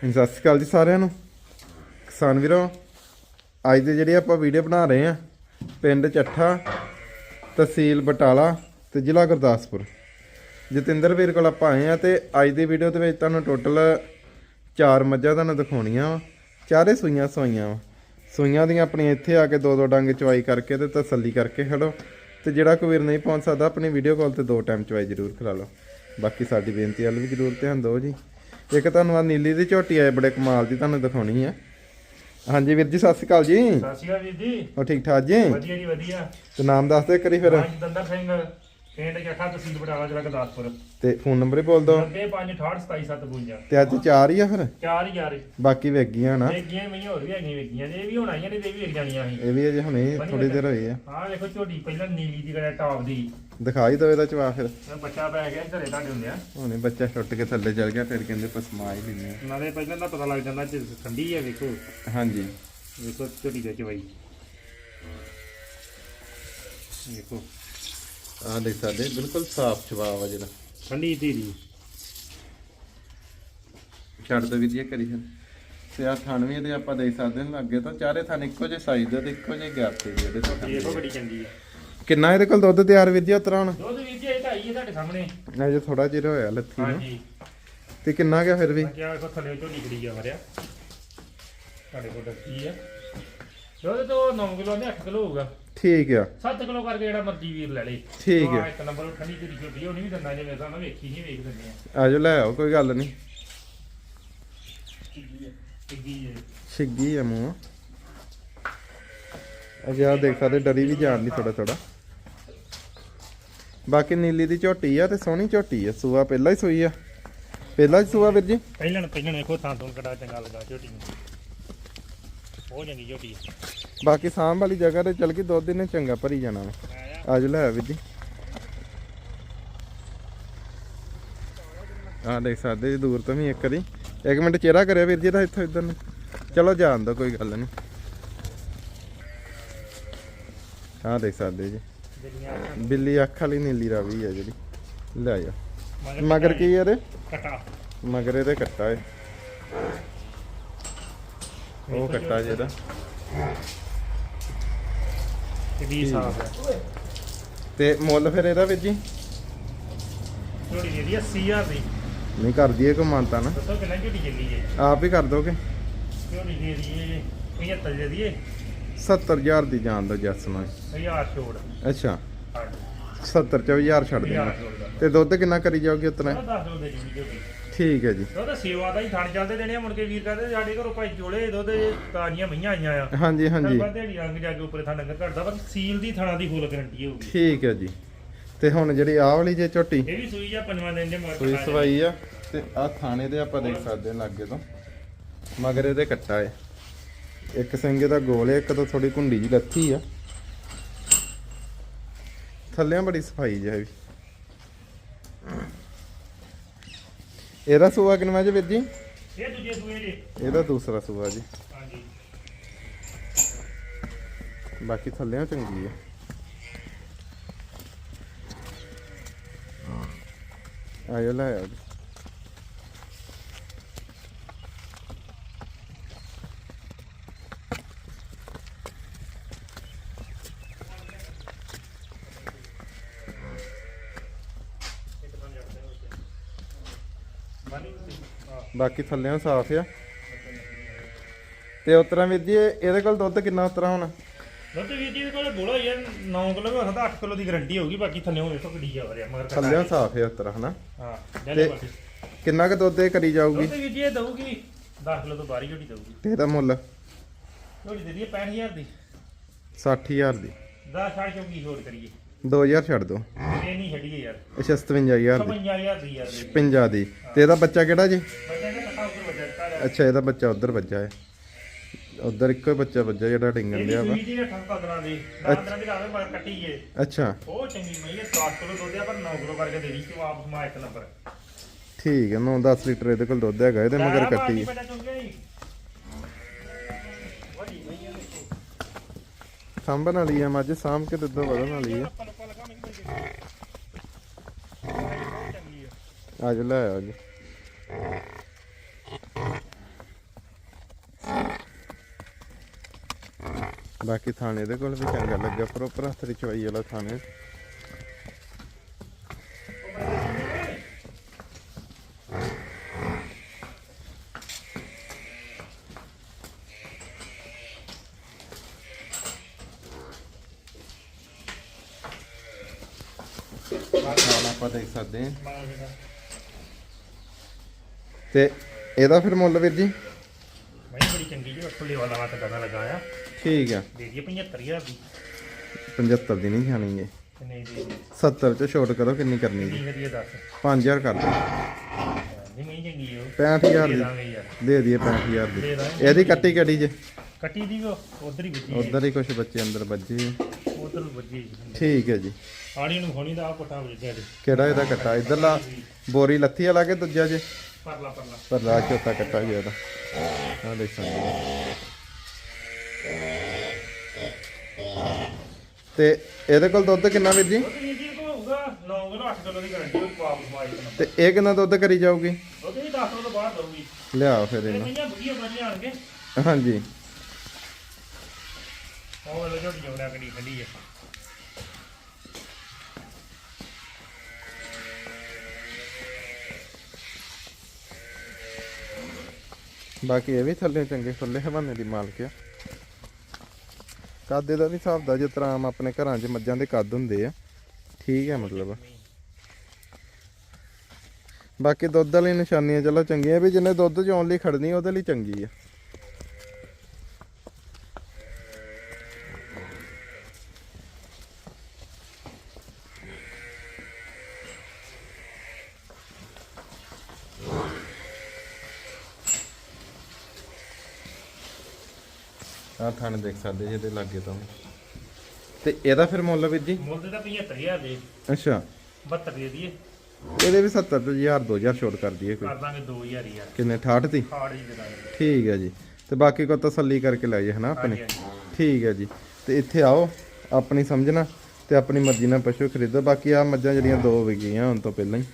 ਸਤਿ ਸ਼੍ਰੀ ਅਕਾਲ ਜੀ ਸਾਰਿਆਂ ਨੂੰ। ਕਿਸਾਨ ਵੀਰੋ, ਅੱਜ ਦੇ ਜਿਹੜੀ ਆਪਾਂ ਵੀਡੀਓ ਬਣਾ ਰਹੇ ਆ ਪਿੰਡ ਚੱਠਾ, ਤਹਿਸੀਲ ਬਟਾਲਾ ਤੇ ਜ਼ਿਲ੍ਹਾ ਗੁਰਦਾਸਪੁਰ। ਜਤਿੰਦਰ ਵੀਰ ਕੋਲ ਆਪਾਂ ਆਏ ਆ ਤੇ ਅੱਜ ਦੀ ਵੀਡੀਓ ਦੇ ਵਿੱਚ ਤੁਹਾਨੂੰ ਟੋਟਲ ਚਾਰ ਮੱਝਾਂ ਤੁਹਾਨੂੰ ਦਿਖਾਉਣੀਆਂ ਵਾ। ਚਾਰੇ ਸੂਈਆਂ ਸੋਈਆਂ ਵਾ। ਸੂਈਆਂ ਦੀਆਂ ਆਪਣੀਆਂ ਇੱਥੇ ਆ ਕੇ ਦੋ ਦੋ ਡੰਗ ਚਵਾਈ ਕਰਕੇ ਤੇ ਤਸੱਲੀ ਕਰਕੇ ਖੜੋ। ਤੇ ਜਿਹੜਾ ਕੋਈ ਵੀਰ ਨਹੀਂ ਪਹੁੰਚ ਸਕਦਾ, ਆਪਣੀ ਵੀਡੀਓ ਕਾਲ ਤੇ ਦੋ ਟਾਈਮ ਚਵਾਈ ਜ਼ਰੂਰ ਕਰਾ ਲਓ। ਬਾਕੀ ਸਾਡੀ ਬੇਨਤੀ ਵੱਲ ਵੀ ਜ਼ਰੂਰ ਧਿਆਨ ਦਿਓ ਜੀ। ਇੱਕ ਤੁਹਾਨੂੰ ਆ ਨੀਲੀ ਦੀ ਝੋਟੀ ਆਏ ਬੜੇ ਕਮਾਲ ਦੀ ਤੁਹਾਨੂੰ ਦਿਖਾਉਣੀ ਆ। ਹਾਂਜੀ ਵੀਰ ਜੀ ਸਤਿ ਸ਼੍ਰੀ ਅਕਾਲ ਜੀ। ਸਤਿ ਸ਼੍ਰੀ ਅਕਾਲ ਵੀਰ ਜੀ। ਹੋ ਠੀਕ ਠਾਕ ਜੀ? ਵਧੀਆ ਜੀ ਵਧੀਆ। ਤੇ ਨਾਮ ਦੱਸ ਦੇ ਕਰੀ ਫਿਰ। ਅੱਜ ਦੰਦਰ ਸਿੰਘ। ਪਿੰਡ ਜੱਠਾ ਤਹਿਸੀਲ ਬਟਾਲਾ ਜ਼ਿਲ੍ਹਾ ਗੁਰਦਾਸਪੁਰ। ਤੇ ਫੋਨ ਨੰਬਰ ਹੀ ਬੋਲ ਦੋ। 9568277752 ਤੇ ਅੱਜ ਚਾਰ ਹੀ ਆ ਫਿਰ? ਚਾਰ ਹੀ ਯਾਰ। ਬਾਕੀ ਵੇਖ ਗਈਆਂ ਨਾ। ਵੇਗੀਆਂ ਮਈਆਂ ਹੋਰ ਵੀ ਹੈਗੀਆਂ ਵੇਗੀਆਂ ਇਹ ਵੀ ਹੁਣ ਆਈਆਂ ਨੇ ਤੇ ਇਹ ਵੀ ਵੇਖ ਜਾਣੀਆਂ ਸੀ ਇਹ ਵੀ ਅਜੇ ਹੁਣੇ ਥੋੜੀ ਦੇਰ ਹੋਈ ਆ। ਆਹ ਦੇਖੋ ਝੋਟੀ ਪਹਿਲਾਂ ਨੀਲੀ ਦੀ ਕੜਾ ਟਾਪ ਦੀ। ਦਿਖਾਈ ਦੋ ਇਹਦਾ ਚਵਾ ਫਿਰ। ਇਹ ਬੱਚਾ ਪੈ ਗਿਆ ਘਰੇ ਤੁਹਾਡੇ ਹੁੰਦੇ ਆ ਹੁਣੇ ਬੱਚਾ ਛੁੱਟ ਕੇ ਥੱਲੇ ਚਲ ਗਿਆ ਫਿਰ ਕਹਿੰਦੇ ਪਸਮਾ ਹੀ ਨਾਲੇ ਪਹਿਲਾਂ ਦਾ ਪਤਾ ਲੱਗ ਜਾਂਦਾ ਠੰਡੀ ਹੈ ਵੇਖੋ। ਆ ਹਾਂਜੀ। ਵੇਖੋ ਝੋਟੀ ਦੇ ਚਵਾਈ ਵੇਖੋ। ਆਹ ਦੇਖ ਸਕਦੇ ਬਿਲਕੁਲ ਸਾਫ਼ ਜਵਾਬ ਆ ਜਿਹੜਾ। ਠੰਡੀ ਧੀਰੀ ਛੱਡ ਦੋ ਵੀਡੀਓ ਕਰੀ ਫਿਰ। ਤੇ ਆ ਥਾਨਵੇਂ ਦੇ ਆਪਾਂ ਦੇਖ ਸਕਦੇ ਹਾਂ ਅੱਗੇ ਤੋਂ ਚਾਰੇ ਥਾਨ ਇੱਕੋ ਜਿਹੇ ਸਾਈਜ਼ ਦੇ ਤੇ ਇੱਕੋ ਜਿਹੇ ਗੈਪ ਤੇ ਜੀ ਇਹਦੇ ਤੋਂ ਵੇਖੋ ਬੜੀ ਚੰਗੀ ਹੈ ਕਿੰਨਾ ਇਹਦੇ ਕੋਲ ਦੁੱਧ ਤਿਆਰ ਵੀਰ ਜੀ ਉਤਰਾ ਹੁਣ ਦੁੱਧ ਵੀਰ ਜੀ ਇਹ ਢਾਈ ਹੈ ਤੁਹਾਡੇ ਸਾਹਮਣੇ। ਅਜੇ ਥੋੜਾ ਜਿਹਾ ਹੋਇਆ ਲੱਥੀ ਨੂੰ। ਹਾਂਜੀ। ਤੇ ਕਿੰਨਾ ਗਿਆ ਫਿਰ ਵੀ? ਕਿਹਾ ਵੇਖੋ ਥੱਲੇ ਝੋਲੀ ਖੜੀ ਜਾ ਮਰਿਆ। ਤੁਹਾਡੇ ਕੋਲ ਦੱਸੀ ਆ। ਦੁੱਧ ਤੋਂ 9 ਕਿਲੋ ਨੇ 8 ਕਿਲੋ ਹੋਊਗਾ। ਠੀਕ ਆ। 7 ਕਿਲੋ ਕਰਕੇ ਜਿਹੜਾ ਮਰਜ਼ੀ ਵੀਰ ਲੈ ਲੇ। ਠੀਕ ਹੈ ਇੱਕ ਨੰਬਰ ਠੰਡੀ ਤੇਰੀ ਛੋਟੀ ਉਹ ਨਹੀਂ ਵੀ ਦੰਦਾ ਜੇ ਮੇਰੇ ਸਾਹਮਣੇ ਵੇਖੀ ਨਹੀਂ ਵੇਖ ਦਿੰਦੇ ਆ। ਆਜੋ ਲੈ ਆਓ ਕੋਈ ਗੱਲ ਨਹੀਂ। ਟਿੱਗੀ ਹੈ ਛਿੱਗੀ ਆ। ਮੂੰਹ। ਅਜੇ ਆ ਦੇਖ ਸਕਦੇ ਡਰੀ ਵੀ ਜਾਣ ਦੀ ਥੋੜਾ ਥੋੜਾ ਬਾਕੀ ਨੀਲੀ ਦੀ ਝੋਟੀ ਆ ਤੇ ਸੋਹਣੀ ਝੋਟੀ ਆ ਸੂਆ ਪਹਿਲਾਂ ਹੀ ਸੂਈ ਆ। ਪਹਿਲਾਂ ਹੀ ਸੂਆ ਵੀਰ ਜੀ। ਪਹਿਲਾਂ ਪਹਿਲਾਂ ਵੇਖੋ ਥਾਂ ਤੋਂ ਕੜਾ ਚੰਗਾ ਲੱਗਾ ਝੋਟੀ ਨੂੰ। ਝੋਟੀ ਹੈ ਬਾਕੀ ਸਾਂਭ ਵਾਲੀ ਜਗ੍ਹਾ ਤੇ ਚਲ ਕੇ ਦੁੱਧ ਇਹਨੇ ਚੰਗਾ ਭਰੀ ਜਾਣਾ ਆਜੋ ਲੈ ਆ। ਵੀਰ ਜੀ। ਆ ਦੇਖ ਸਕਦੇ ਜੀ ਦੂਰ ਤੋਂ ਵੀ ਇੱਕ ਵਾਰੀ ਇੱਕ ਮਿੰਟ ਚਿਹਰਾ ਕਰਿਆ ਵੀਰ ਜੀ ਦਾ ਇੱਥੋਂ ਇੱਧਰ ਨੂੰ। ਚਲੋ ਜਾਣ ਦੋ ਕੋਈ ਗੱਲ ਨਹੀਂ ਆ ਦੇਖ ਸਕਦੇ ਜੀ। ਬਿੱਲੀ ਅੱਖ ਵਾਲੀ ਨੀਲੀ ਰਾਵੀ ਆ ਜਿਹੜੀ। ਲੈ ਜਾ ਮਗਰ ਕੀ ਇਹਦੇ? ਕਟਾ। ਮਗਰ ਇਹਦੇ ਕੱਟਾ ਏ। ਉਹ ਕੱਟਾ ਜਿਹਦਾ। ਤੇ ਵੀ ਸਾਫ਼ ਹੈ ਤੇ ਮੁੱਲ ਫਿਰ ਇਹਦਾ ਵੀਰ ਜੀ? ਦੇ ਦੀ 80000 ਦੀ। ਨਹੀਂ ਕਰਦੀ ਏ ਕੋ ਮੰਨਤਾ ਨਾ। ਦੱਸੋ ਕਿੰਨਾ ਆਪ ਹੀ ਕਰ ਦੋਗੇ। ਝੋਟੀ ਦੇ ਦੀ 75 ਦੇ ਦੀ 70000 ਦੀ ਦੋ ਜੱਸ ਨੂੰ। 1000 ਛੋੜ। ਅੱਛਾ। ਹਾਂਜੀ 70 ਚ 1000 ਛੱਡ ਦੇਣਾ। 1000 ਛੋੜ ਦਾ। ਤੇ ਦੁੱਧ ਕਿੰਨਾ ਕਰੀ ਜਾਓਗੇ ਉਤਨਾ? ਉਹ ਦੱਸ ਦੋ ਦੇ ਜੂਗੀ ਠੀਕ ਹੈ ਜੀ। ਉਹ ਤਾਂ ਸੇਵਾ ਦਾ ਹੀ ਥਣ ਚੱਲਦੇ ਦੇਣੇ ਆ ਮੁੜ ਕੇ ਵੀਰ ਕਹਿੰਦੇ ਸਾਡੇ ਘਰੋਂ ਭਾਈ ਜੋੜੇ ਦੁੱਧ ਤਾਜ਼ੀਆਂ ਮਈਆਂ ਆਈਆਂ ਆ। ਹਾਂਜੀ ਹਾਂਜੀ। ਦਿਹਾੜੀ ਰੰਗ ਜਾ ਕੇ ਉੱਪਰ ਥਾਂ ਡੰਗਰ ਘਟਦਾ ਪਰ ਸੀਲ ਦੀ ਥਣਾ ਦੀ ਫੁੱਲ ਗਰੰਟੀ ਹੋਊਗੀ। ਠੀਕ ਹੈ ਜੀ। ਤੇ ਹੁਣ ਜਿਹੜੀ ਆਹ ਵਾਲੀ ਜੇ ਝੋਟੀ ਇਹ ਵੀ ਸੂਈ ਆ ਪੰਜਵਾਂ ਦਿਨ ਦੇ ਮਗਰ ਸੂਈ ਸਵਾਈ ਆ ਤੇ ਆ ਥਾਣੇ ਦੇ ਆਪਾਂ ਦੇਖ ਸਕਦੇ ਹਾਂ ਲਾਗੇ ਤੋਂ। ਮਗਰ ਇਹਦੇ ਕੱਟਾ ਏ। ਇੱਕ ਸਿੰਗੇ ਦਾ ਗੋਲ ਏ ਇੱਕ ਤੋਂ ਥੋੜੀ ਕੁੰਡੀ ਜੀ ਲੱਥੀ ਆ। ਥੱਲਿਆਂ ਬੜੀ ਸਫ਼ਾਈ ਜਿਹਾ ਵੀ। ਇਹਦਾ ਸੂਆ ਕਿੰਨਾ ਜੀ ਵੀਰ ਜੀ? ਇਹ ਦੂਜੇ ਸੂਏ ਜੀ। ਇਹਦਾ ਦੂਸਰਾ ਸੂਆ ਜੀ। ਹਾਂਜੀ। ਬਾਕੀ ਥੱਲਿਆਂ ਚੰਗੀ ਆ। ਆਇਓ ਲੈ ਆਓ ਜੀ। ਇੱਕ ਥਾਂ ਜੜਦੇ ਹੋ ਬਾਨੀ ਤੁਸੀਂ ਹਾਂ ਬਾਕੀ ਥੱਲਿਆਂ ਸਾਫ਼ ਆ। ਤੇ ਉਤਰਾ ਵੀਰ ਜੀ ਇਹ- ਇਹਦੇ ਕੋਲ ਦੁੱਧ ਕਿੰਨਾ ਉਤਰਾ ਹੁਣ? ਦੁੱਧ ਵੀਰ ਜੀ ਦੇ ਕੋਲ ਬੋਲਾ ਯਾਰ 9 ਕਿਲੋ ਦਾ ਹੁੰਦਾ 8 ਕਿਲੋ ਦੀ ਗਾਰੰਟੀ ਹੋਊਗੀ ਬਾਕੀ ਥੱਲੇ ਵੇਖੋ ਕਿੱਡੀ ਜਾ ਰਿਹਾ ਮਗਰ ਥੱਲਿਆਂ ਸਾਫ਼ ਆ ਉਤਰਾ ਹਨਾ? ਹਾਂ ਤੇ ਕਿੰਨਾ ਕੁ ਦੁੱਧ ਇਹ ਕਰੀ ਜਾਊਗੀ? ਦੁੱਧ ਵੀਰ ਜੀ ਇਹ ਦਊਗੀ 10 ਕਿਲੋ ਤੋਂ ਬਾਹਰ ਹੀ ਝੋਟੀ ਦਊਗੀ। ਤੇ ਇਹਦਾ ਮੁੱਲ? ਝੋਟੀ ਦੇ ਦੀ। 65000 ਦੀ। 60000 ਦੀ 10 ਛਾੜ ਕੀ ਹੋਰ ਕਰੀਏ। 2000 ਛੱਡ ਦੋ। ਇਹ ਨਹੀਂ ਛੱਡੀਏ ਯਾਰ। ਅੱਛਾ 57000 ਦੀ। 55000 ਦੀ ਯਾਰ ਦੇ 50 ਦੀ। ਤੇ ਇਹਦਾ ਬੱਚਾ ਕਿਹੜਾ ਜੀ? ਬੱਚਾ ਦਾ ਵੱਜਾ ਅੱਛਾ ਇਹਦਾ ਬੱਚਾ ਉਧਰ ਵੱਜਾ ਹੈ। ਉਧਰ ਇੱਕੋ ਹੀ ਬੱਚਾ ਵੱਜਾ ਜਿਹੜਾ ਇਹ ਲਿਆ ਵਾ। ਵੀ ਜੀ 18 15 ਦੀ। 15 ਦੀ ਰਾਵੇ ਮਰ ਕੱਟੀ ਏ। ਅੱਛਾ। ਉਹ ਚੰਗੀ ਮਈ ਇਹ 10 ਕਿਲੋ ਦੁੱਧ ਆ ਪਰ 9 ਕਿਲੋ ਕਰਕੇ ਦੇ ਦੀ ਕਿ ਆਪ ਸਮਾ ਇੱਕ ਨੰਬਰ। ਠੀਕ ਹੈ 9-10 ਲੀਟਰ ਇਹਦੇ ਕੋਲ ਦੁੱਧ ਹੈਗਾ ਇਹਦੇ ਮਗਰ ਕੱਟੀ ਸਾਂਭਣ ਵਾਲੀ ਆ ਮੱਝ ਸਾਂਭ ਕੇ ਦੁੱਧ ਵਧਣ ਵਾਲੀ ਆ। ਆ ਜਾ ਲੈ ਆ ਜੀ ਬਾਕੀ ਥਾਣੇ ਦੇ ਕੋਲ ਵੀ ਚੰਗਾ ਲੱਗਿਆ ਪ੍ਰੋਪਰ ਹੱਥ ਦੀ ਚਵਾਈ ਵਾਲਾ ਥਾਣੇ। ਆਪਾਂ ਦੇਖ ਸਕਦੇ ਤੇ ਇਹਦਾ ਫਿਰ ਮੁੱਲ ਵੀਰ ਜੀ? ਮੈਂ ਬੜੀ ਚੰਗੀ ਜੀ ਖੁੱਲੇ ਵਾਲਾ ਵਾਤ ਕਰਨਾ ਲਗਾਇਆ ਠੀਕ ਆ। ਦੇ ਦਈਏ 75000 ਦੀ। 75 ਦੀ ਨਹੀਂ ਖਾਣੀ ਤੇ ਨਹੀਂ ਦੇ ਦਈਏ। 70 ਚ ਛੋਟ ਕਰੋ ਕਿੰਨੀ ਕਰਨੀ ਜੀ? ਕੀ ਕਰੀਏ ਦੱਸ। 5000 ਕਰ ਦਿਓ। ਨਹੀਂ ਮੈਂ ਚੰਗੀ ਹੋ 65000 ਦੇ। ਦੀ ਦਾਂਗੇ ਯਾਰ। ਦੇ ਦਈਏ 65000 ਦੀ। ਦੇ ਦਾਂਗੇ। ਇਹਦੀ ਕੱਟੀ ਕਿਹੜੀ ਜੇ? ਕੱਟੀ ਦੀ ਉਹ ਉਧਰ ਹੀ ਵੱਜੀ ਉਧਰ ਹੀ। ਕੁਝ ਬੱਚੇ ਅੰਦਰ ਵੱਜੇ ਉਧਰ ਵੱਜੀ ਠੀਕ ਹੈ ਜੀ। ਆਣੀ ਨੂੰ ਹੋਣੀ ਦਾ ਆ ਪਟਾ ਵੱਜਿਆ ਜੀ। ਕਿਹੜਾ ਇਹਦਾ ਕੱਟਾ? ਇਧਰਲਾ ਬੋਰੀ ਲੱਥੀ ਵਾਲਾ ਕਿ ਦੂਜਾ ਜੇ? ਪਰਲਾ ਪਰਲਾ। ਪਰ ਲਾ ਚੌਥਾ ਕੱਟਾ ਜੀ ਇਹਦਾ ਆ ਦੇਖ ਸਕਦੇ ਹੋ। ਤੇ ਇਹਦੇ ਕੋਲ ਦੁੱਧ ਕਿੰਨਾ ਵੀਰ ਜੀ? ਤੇ ਜੀ ਕੋ ਹੋਊਗਾ 9 ਕਿਲੋ 8 ਕਿਲੋ ਦੀ ਗਾਰੰਟੀ ਉਹ ਪਾਪ ਸਮਾਈ ਤੋਂ। ਤੇ ਇਹ ਕਿੰਨਾ ਦੁੱਧ ਕਰੀ ਜਾਊਗੀ? ਉਹ ਤੇ 10 ਕਿਲੋ ਤੋਂ ਬਾਅਦ ਦਊਗੀ। ਲਿਆਓ ਫਿਰ ਇਹ ਇਹਨੂੰ। ਹਾਂਜੀ। ਉਹ ਵਾਲਾ ਝੋਟੀ ਜੋੜਾ ਕੜੀ ਖੜੀ ਹੈ ਬਾਕੀ ਇਹ ਵੀ ਥੱਲੇ ਚੰਗੇ ਖੁੱਲੇ ਹਵਾਨੇ ਦੀ ਮਾਲਕ ਆ। ਕੱਦ ਦਾ ਵੀ ਹਿਸਾਬ ਦਾ, ਜਿਸ ਤਰ੍ਹਾਂ ਆਮ ਆਪਣੇ ਘਰਾਂ 'ਚ ਮੱਝਾਂ ਦੇ ਕੱਦ ਹੁੰਦੇ ਆ। ਠੀਕ ਹੈ ਮਤਲਬ। ਬਾਕੀ ਦੁੱਧ ਵਾਲੀ ਨਿਸ਼ਾਨੀਆਂ, ਚਲੋ ਚੰਗੀਆਂ ਵੀ ਜਿਹਨੇ ਦੁੱਧ ਚੋਣ ਲਈ ਖੜਨੀ ਉਹਦੇ ਲਈ ਚੰਗੀ ਆ। ਆਹ ਥਣ ਦੇਖ ਸਕਦੇ ਜੀ ਇਹਦੇ ਲਾਗੇ ਤੋਂ। ਤੇ ਇਹਦਾ ਫਿਰ ਮੁੱਲ ਵੀਰ ਜੀ? ਮੁੱਲ ਤੇ ਤਾਂ 75000 ਦੇ। ਅੱਛਾ। 72 ਦੇ ਦਈਏ। ਇਹਦੇ ਵੀ 70 ਤੋਂ 1000 2000 ਛੋਟ ਕਰ ਦਈਏ ਕੋਈ। ਕਰ ਦਾਂਗੇ 2000 ਹੀ ਯਾਰ ਕਿੰਨੇ 68 ਦੀ? ਖਾੜ ਜੀ ਦੇ ਦਾਂਗੇ। ਠੀਕ ਹੈ ਜੀ। ਤੇ ਬਾਕੀ ਕੋ ਤਸੱਲੀ ਕਰਕੇ ਲੈ ਜੇ ਹਨਾ ਆਪਣੇ? ਠੀਕ ਹੈ ਜੀ। ਤੇ ਇੱਥੇ ਆਓ ਆਪਣੀ ਸਮਝਣਾ ਤੇ ਆਪਣੀ ਮਰਜ਼ੀ ਨਾਲ ਪਸ਼ੂ ਖਰੀਦੋ। ਬਾਕੀ ਆ ਮੱਝਾਂ ਜਿਹੜੀਆਂ ਦੋ ਵਿਕੀਆਂ ਹੁਣ ਤੋਂ ਪਹਿਲਾਂ ਹੀ।